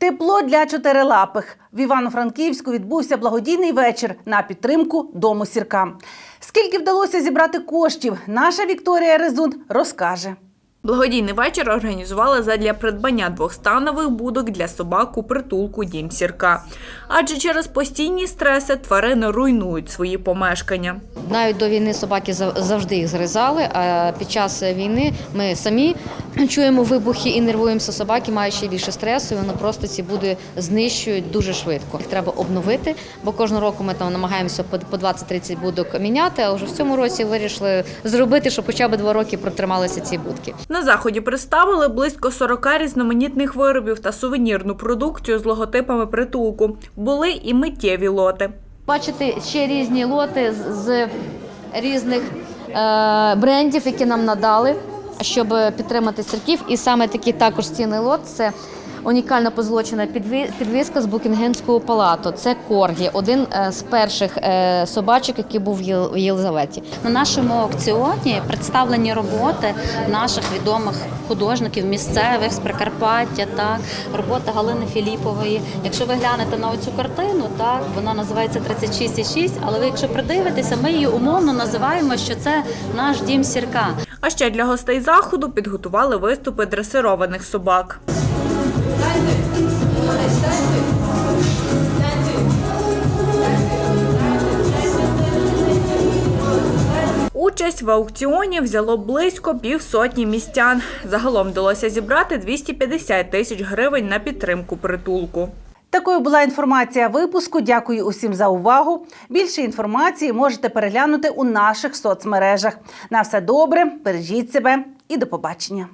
Тепло для чотирилапих в Івано-Франківську відбувся благодійний вечір на підтримку дому сірка. Скільки вдалося зібрати коштів, наша Вікторія Резун розкаже. Благодійний вечір організували задля придбання двохстанових будок для собак у притулку Дім Сірка. Адже через постійні стреси тварини руйнують свої помешкання. Навіть до війни собаки зав- завжди їх зрізали. А під час війни ми самі чуємо вибухи і нервуємося. Собаки мають ще більше стресу, і вони просто ці буди знищують дуже швидко. Їх треба обновити, бо кожного року ми там намагаємося по по 20-30 будок міняти. А вже в цьому році вирішили зробити, щоб хоча б два роки протрималися ці будки. На заході представили близько 40 різноманітних виробів та сувенірну продукцію з логотипами притулку. Були і миттєві лоти. Бачите ще різні лоти з- з різних е, брендів, які нам надали, щоб підтримати сірків. І саме такий також цінний лот це унікально позолочена підві- підвіска з Букінгемського палату. Це Коргі, один е, з перших е, собачок, який був в Єлизаветі. На нашому аукціоні представлені роботи наших відомих художників місцевих з Прикарпаття, так робота Галини Філіпової. Якщо ви глянете на оцю картину, так вона називається 36,6, але ви, якщо придивитеся, ми її умовно називаємо, що це наш дім сірка. А ще для гостей заходу підготували виступи дресированих собак. Участь в аукціоні взяло близько півсотні містян. Загалом вдалося зібрати 250 тисяч гривень на підтримку притулку. Такою була інформація випуску. Дякую усім за увагу. Більше інформації можете переглянути у наших соцмережах. На все добре, бережіть себе і до побачення.